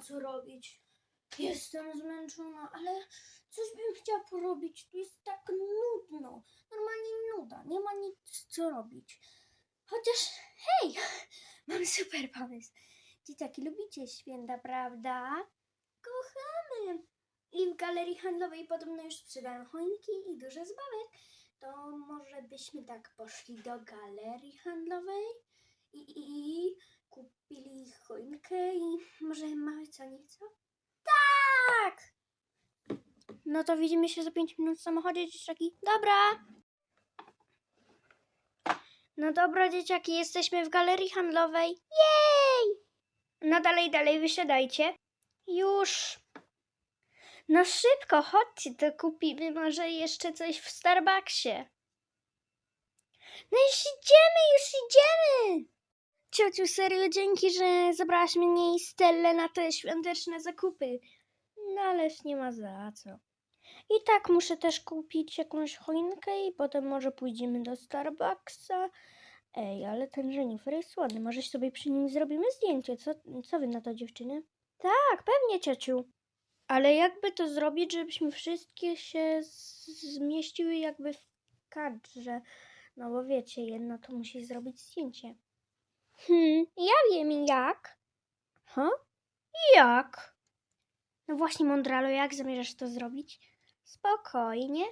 co robić. Jestem zmęczona, ale coś bym chciała porobić. Tu jest tak nudno. Normalnie nuda. Nie ma nic co robić. Chociaż, hej, mam super pomysł. Dzieciaki, lubicie święta, prawda? Kochamy. I w galerii handlowej podobno już sprzedają choinki i duże zabawek. To może byśmy tak poszli do galerii handlowej i, i, i kupili choinkę i może mamy co nieco? Tak! No to widzimy się za 5 minut w samochodzie, dzieciaki. Dobra! No dobra, dzieciaki, jesteśmy w galerii handlowej. Jej! No dalej, dalej, wysiadajcie. Już. No szybko, chodźcie, to kupimy może jeszcze coś w Starbucksie. No już idziemy, już idziemy! Ciociu, serio, dzięki, że zabrałaś mnie i Stellę na te świąteczne zakupy. No ależ nie ma za co. I tak muszę też kupić jakąś choinkę i potem może pójdziemy do Starbucksa. Ej, ale ten Jennifer jest ładny. Może sobie przy nim zrobimy zdjęcie. Co, co wy na to, dziewczyny? Tak, pewnie, ciociu. Ale jakby to zrobić, żebyśmy wszystkie się zmieściły jakby w kadrze? No bo wiecie, jedna to musi zrobić zdjęcie. Hmm, ja wiem jak. Ha? Jak? No właśnie, Mondralo, jak zamierzasz to zrobić? Spokojnie.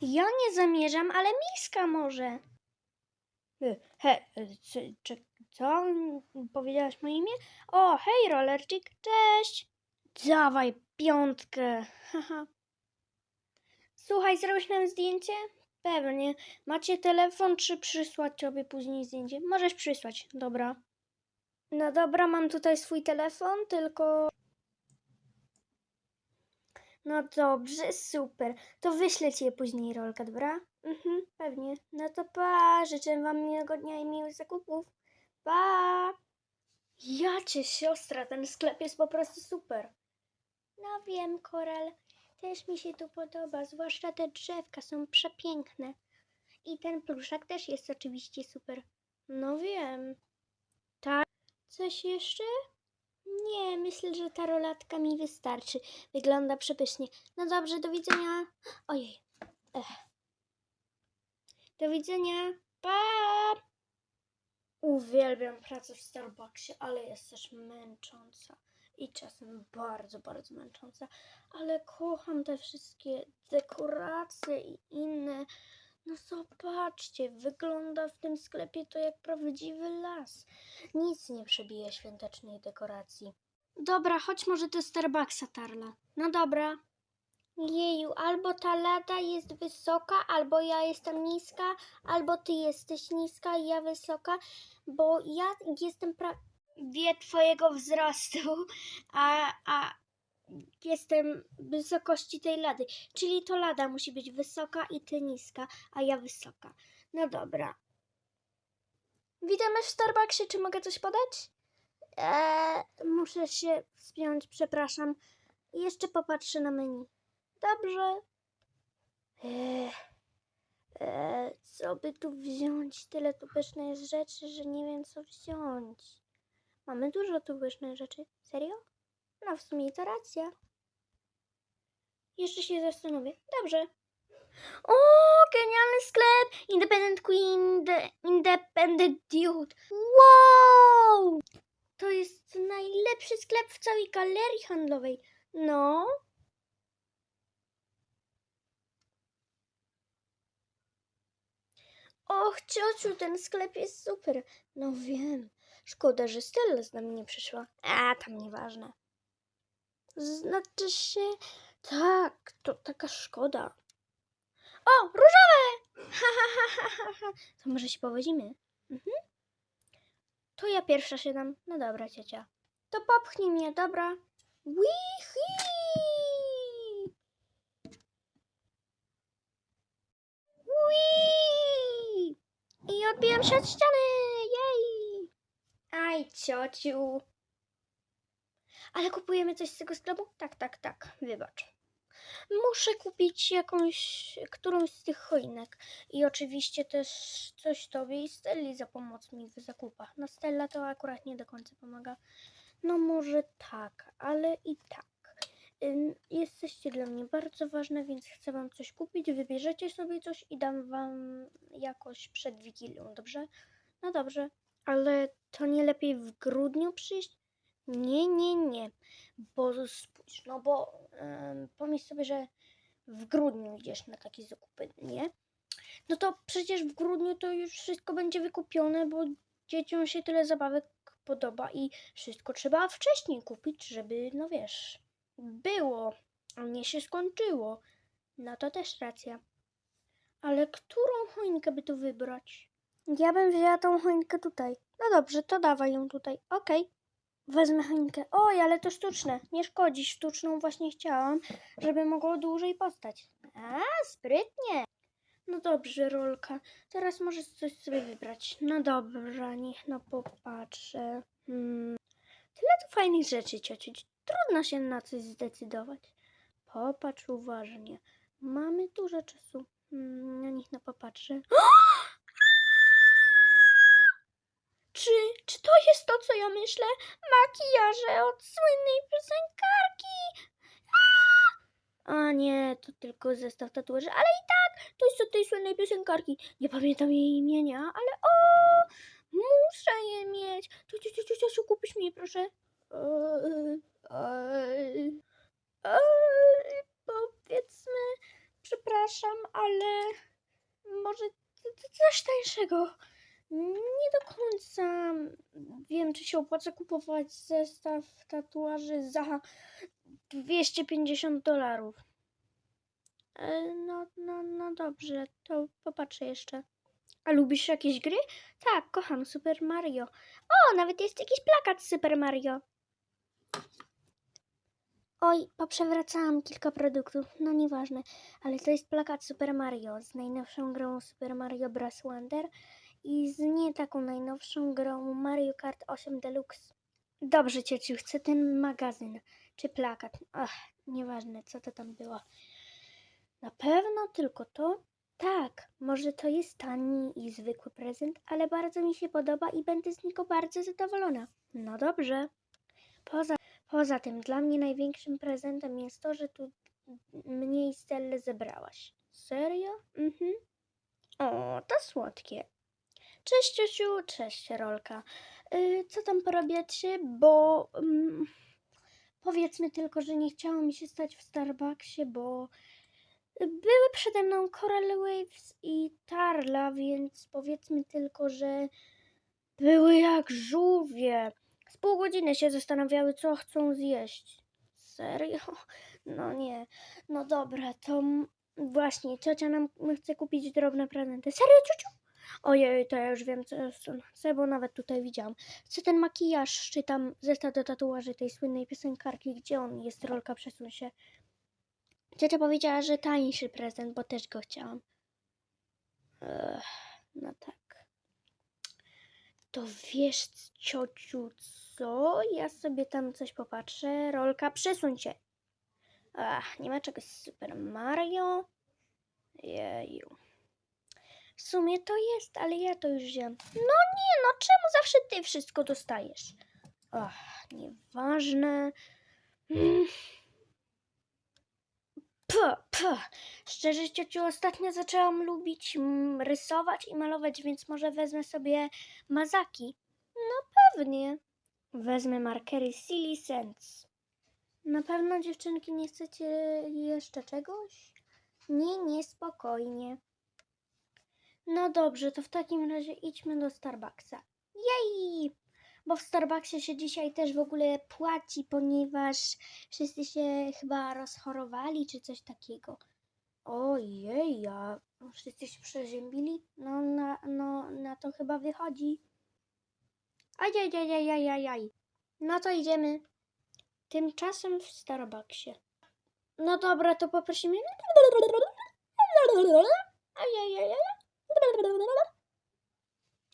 Ja nie zamierzam, ale Miska może. E, He, e, co, czy, co? Powiedziałaś moje imię? O, hej, Rollerchick, cześć. Dawaj piątkę. Słuchaj, zrobisz nam zdjęcie? Pewnie. Macie telefon, czy przysłać tobie później zdjęcie? Możesz przysłać, dobra. No dobra, mam tutaj swój telefon, tylko... No dobrze, super. To wyślę ci je później, Rolka, dobra? Mhm, pewnie. No to pa, życzę wam miłego dnia i miłych zakupów. Pa! Jacie siostra, ten sklep jest po prostu super. No wiem, Koral. Też mi się tu podoba, zwłaszcza te drzewka są przepiękne. I ten pluszak też jest oczywiście super. No wiem. Tak? Coś jeszcze? Nie, myślę, że ta rolatka mi wystarczy. Wygląda przepysznie. No dobrze, do widzenia. Ojej. Ech. Do widzenia. Pa! Uwielbiam pracę w Starbucksie, ale jest też męcząca. I czasem bardzo, bardzo męcząca. Ale kocham te wszystkie dekoracje i inne. No zobaczcie, wygląda w tym sklepie to jak prawdziwy las. Nic nie przebije świątecznej dekoracji. Dobra, chodź może do Starbucksa, Tarla. No dobra. Jeju, albo ta lada jest wysoka, albo ja jestem niska, albo ty jesteś niska i ja wysoka, bo ja jestem prawie twojego wzrostu, a, a jestem wysokości tej lady. Czyli to lada musi być wysoka i ty niska, a ja wysoka. No dobra. Witamy w Starbucksie, czy mogę coś podać? Eee, muszę się wspiąć, przepraszam. Jeszcze popatrzę na menu. Dobrze. Eee, eee, co by tu wziąć? Tyle tu pysznej rzeczy, że nie wiem co wziąć. Mamy dużo tu pysznych rzeczy. Serio? No w sumie to racja. Jeszcze się zastanowię. Dobrze. O, genialny sklep! Independent Queen, the Independent Dude. Wow! To jest najlepszy sklep w całej galerii handlowej. No. Och, ciociu, ten sklep jest super. No wiem. Szkoda, że Stella z nami nie przyszła. A, tam nieważne. Znaczy się... Tak, to taka szkoda. O, różowe! To może się powodzimy? Mhm. To ja pierwsza się dam. No dobra, ciocia. To popchnij mnie, dobra? Wihi! Wii! I odbijam się od ściany! Aj, ciociu. Ale kupujemy coś z tego sklepu? Tak, tak, tak. Wybacz. Muszę kupić jakąś, którąś z tych choinek. I oczywiście też coś tobie i Stelli za pomoc mi w zakupach. No Stella to akurat nie do końca pomaga. No może tak, ale i tak. Jesteście dla mnie bardzo ważne, więc chcę wam coś kupić. Wybierzecie sobie coś i dam wam jakoś przed Wigilią, dobrze? No dobrze, ale to nie lepiej w grudniu przyjść? Nie, nie, nie, bo spójrz, no bo ym, pomyśl sobie, że w grudniu idziesz na takie zakupy, nie? No to przecież w grudniu to już wszystko będzie wykupione, bo dzieciom się tyle zabawek podoba i wszystko trzeba wcześniej kupić, żeby, no wiesz, było, a nie się skończyło. No to też racja. Ale którą choinkę by tu wybrać? Ja bym wzięła tą choinkę tutaj. No dobrze, to dawaj ją tutaj. Okej. Wezmę choinkę. Oj, ale to sztuczne. Nie szkodzi. Sztuczną właśnie chciałam, żeby mogło dłużej postać. A, sprytnie. No dobrze, Rolka. Teraz możesz coś sobie wybrać. No dobra, niech no popatrzę. Hmm. Tyle tu fajnych rzeczy, ciociu. Trudno się na coś zdecydować. Popatrz uważnie. Mamy dużo czasu. Hmm, na nich no popatrzę. Czy, czy to jest to, co ja myślę? Makijaże od słynnej piosenkarki. A nie, to tylko zestaw tatuaży, ale i tak, to jest od tej słynnej piosenkarki. Nie pamiętam jej imienia, ale o, muszę je mieć. Tu, tu, tu, kupisz mi je, proszę. Powiedzmy, przepraszam, ale może coś tańszego. Nie do końca wiem, czy się opłaca kupować zestaw tatuaży za 250 dolarów. E, No, no, no dobrze, to popatrzę jeszcze. A lubisz jakieś gry? Tak, kocham Super Mario. O, nawet jest jakiś plakat Super Mario. Oj, poprzewracałam kilka produktów, no nieważne, ale to jest plakat Super Mario z najnowszą grą Super Mario Bros. Wonder i z nie taką najnowszą grą Mario Kart 8 Deluxe. Dobrze, ciociu, chcę ten magazyn czy plakat. Ach, nieważne, co to tam było. Na pewno tylko to? Tak, może to jest tani i zwykły prezent, ale bardzo mi się podoba i będę z niego bardzo zadowolona. No dobrze. Poza, poza tym, dla mnie największym prezentem jest to, że tu mnie i Stellę zebrałaś. Serio? Mhm. O, to słodkie. Cześć, Ciociu, cześć, Rolka. Y, co tam porobiacie? Bo mm, powiedzmy tylko, że nie chciało mi się stać w Starbucksie, bo były przede mną Coral Waves i Tarla, więc powiedzmy tylko, że były jak żółwie. Z pół godziny się zastanawiały, co chcą zjeść. Serio? No nie. No dobra, to właśnie ciocia nam chce kupić drobne prezenty. Serio, ciociu? Ojej, to ja już wiem, co chcę, bo nawet tutaj widziałam. Chcę ten makijaż, czy tam zestaw do tatuaży tej słynnej piosenkarki. Gdzie on jest? Rolka, przesuń się. Ciocia powiedziała, że tańszy prezent, bo też go chciałam. Ech, no tak. To wiesz, ciociu, co? Ja sobie tam coś popatrzę. Rolka, przesuń się. Ach, nie ma czegoś Super Mario. Jeju. W sumie to jest, ale ja to już wziąłem. No nie, no czemu zawsze ty wszystko dostajesz? Ach, nieważne. Mm. Puh. Szczerze, ciociu, ostatnio zaczęłam lubić mm, rysować i malować, więc może wezmę sobie mazaki. No pewnie. Wezmę markery Silly Sense. Na pewno, dziewczynki, nie chcecie jeszcze czegoś? Nie, nie, spokojnie. No dobrze, to w takim razie idźmy do Starbucksa. Jej! Bo w Starbucksie się dzisiaj też w ogóle płaci, ponieważ wszyscy się chyba rozchorowali czy coś takiego. Ojej, a wszyscy się przeziębili? No na, no, na to chyba wychodzi. Ajajajajajajaj. No to idziemy. Tymczasem w Starbucksie. No dobra, to poprosimy.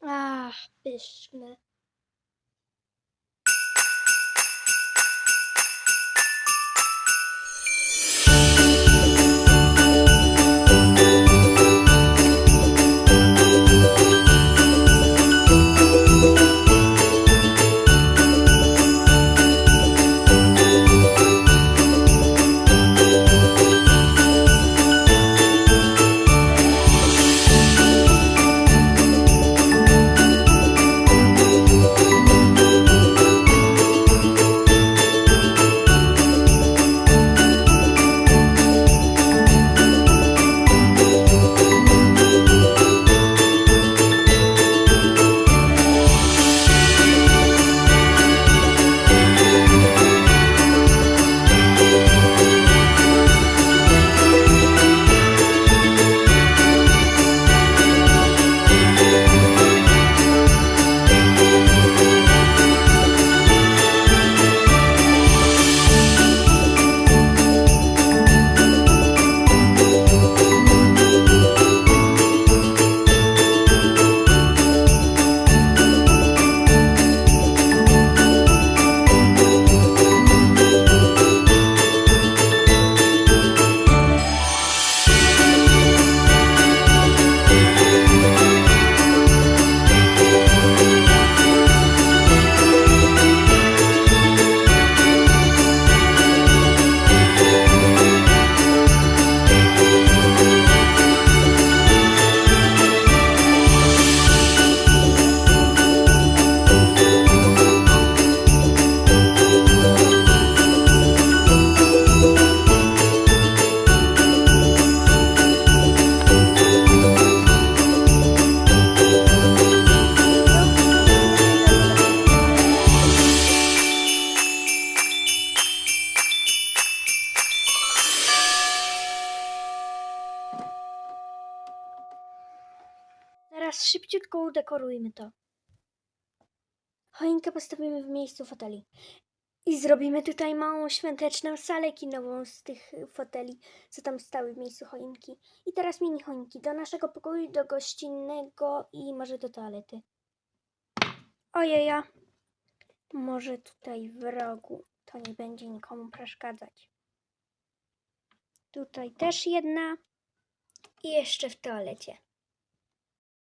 Ah, beş. Szybciutko udekorujmy to. Choinkę postawimy w miejscu foteli. I zrobimy tutaj małą świąteczną salę kinową z tych foteli, co tam stały w miejscu choinki. I teraz mini choinki do naszego pokoju, do gościnnego i może do toalety. Ojeja. Może tutaj w rogu. To nie będzie nikomu przeszkadzać. Tutaj też jedna. I jeszcze w toalecie.